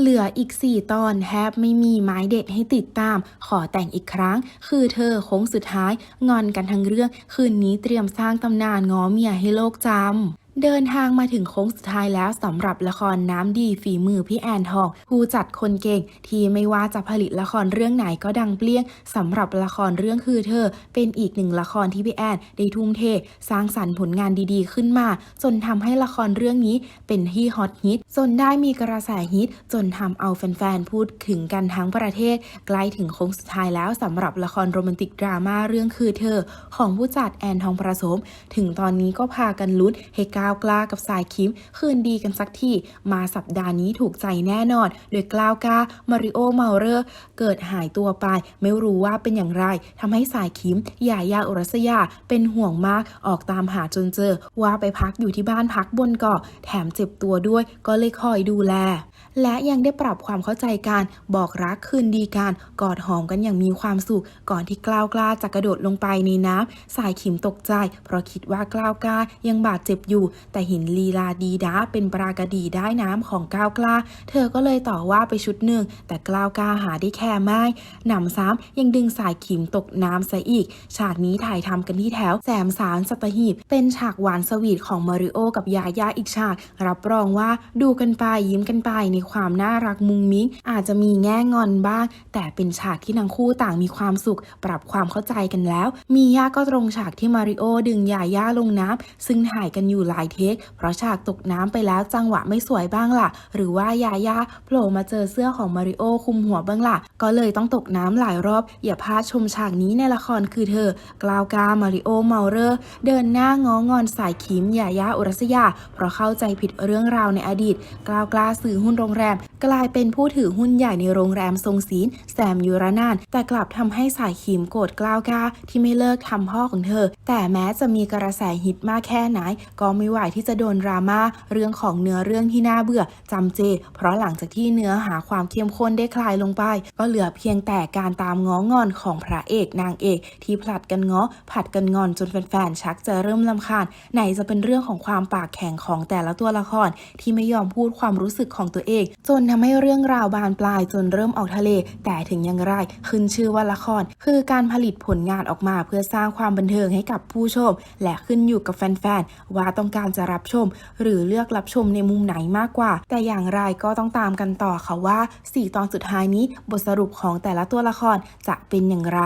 เหลืออีก 4 ตอนแทบไม่มีไม้เด็ดให้ติดตาม ขอแต่งอีกครั้ง คือเธอโค้งสุดท้าย งอนกันทั้งเรื่อง คืนนี้เตรียมสร้างตำนานง้อเมียให้โลกจำ เดินทางมาถึงโค้งสุดท้ายแล้วสำหรับละครน้ำดีฝีมือพี่แอนทองผู้จัดคนเก่ง ที่ไม่ว่าจะผลิตละครเรื่องไหนก็ดังเปรี้ยงสำหรับละครเรื่องคือเธอ เป็นอีกหนึ่งละครที่พี่แอนได้ทุ่มเท สร้างสรรค์ผลงานดีๆขึ้นมา จนทำให้ละครเรื่องนี้เป็นที่ฮอตฮิตจนได้มีกระแสฮิต จนทำเอาแฟนๆพูดถึงกันทั้งประเทศ ใกล้ถึงโค้งสุดท้ายแล้วสำหรับละครโรแมนติกดราม่าเรื่องคือเธอ ของผู้จัดแอนทองประสม ถึงตอนนี้ก็พากันลุ้นให้ก้าวกล้ากับสายคิม คืนดีกันสักทีมาสัปดาห์นี้ถูกใจแน่นอน โดยกล้าวกล้ามาริโอเมาเรอร์เกิดหายตัวไป ไม่รู้ว่าเป็นอย่างไรทำให้สายคิมยายาอุรัสยาเป็นห่วงมากออกตามหาจนเจอ ว่าไปพักอยู่ที่บ้านพักบนเกาะแถมเจ็บตัวด้วย ก็เลยคอยดูแล และยังได้ปรับความเข้าใจกันบอกรักคืนดีกันกอดหอมกันอย่างมีความสุข ก่อนที่กล้าวกล้าจะกระโดดลงไปในน้ำสายขิมตกใจ เพราะคิดว่ากล้าวกล้ายังบาดเจ็บอยู่ แต่เห็นลีลาดีด้าเป็นปรากดีได้น้ำของกล้าวกล้า เธอก็เลยต่อว่าไปชุดหนึ่ง แต่กล้าวกล้าหาได้แค่ไม่หนำซ้ำยังดึงสายขิมตกน้ำซะอีก ฉากนี้ถ่ายทำกันที่แถวแสมสารสัตหีบ เป็นฉากหวานสวีทของมาริโอกับยาย่าอีกฉาก รับรองว่าดูกันไปยิ้มกันไปในความน่ารักมุงมิ้งอาจจะมีแง่งอนบ้าง แต่เป็นฉากที่ทั้งคู่ต่างมีความสุข ปรับความเข้าใจกันแล้ว มีย่าก็ตรงฉากที่มาริโอดึงยาย่าลงน้ำซึ่งถ่ายกันอยู่หลายเทค เพราะฉากตกน้ำไปแล้วจังหวะไม่สวยบ้างล่ะ หรือว่ายาย่าโผล่มาเจอเสื้อของมาริโอคลุมหัวบ้างล่ะ ก็เลยต้องตกน้ำหลายรอบ อย่าพลาดชมฉากนี้ในละครคือเธอ กล่าวกามาริโอเมาเรอร์ เดินหน้างองอนสายคิมยายาอุรัสยา เพราะเข้าใจผิดเรื่องราวในอดีต กล่าวกล้าซื้อหุ้นโรงแรม กลายเป็นผู้ถือหุ้นใหญ่ในโรงแรมทรงศีลแซมยูรานาน แต่กลับทำให้สายคิมโกรธกล้าวกล้าที่ไม่เลิกทำพ่อของเธอ แต่แม้จะมีกระแสฮิตมากแค่ไหน ก็ไม่ไหวที่จะโดนดราม่าเรื่องของเนื้อเรื่องที่น่าเบื่อจำเจ เพราะหลังจากที่เนื้อหาความเข้มข้นได้คลายลงไป ก็เหลือเพียงแต่การตามง้องอนของพระเอกนางเอก ที่ผลัดกันง้อผัดกันงอนจนแฟนๆชักจะเริ่มลำคาญไหนจะเป็นเรื่องของความปากแข็งของแต่ละตัวละครที่ไม่ยอมพูดความรู้สึกของตัวเองจนทำให้เรื่องราวบานปลายจนเริ่มออกทะเล แต่ถึงอย่างไรขึ้นชื่อว่าละคร คือการผลิตผลงานออกมาเพื่อสร้างความบันเทิงให้กับผู้ชม และขึ้นอยู่กับแฟนๆว่าต้องการจะรับชม หรือเลือกรับชมในมุมไหนมากกว่า แต่อย่างไรก็ต้องตามกันต่อค่ะว่า 4 ตอนสุดท้ายนี้บทสรุปของแต่ละตัวละครจะเป็นอย่างไร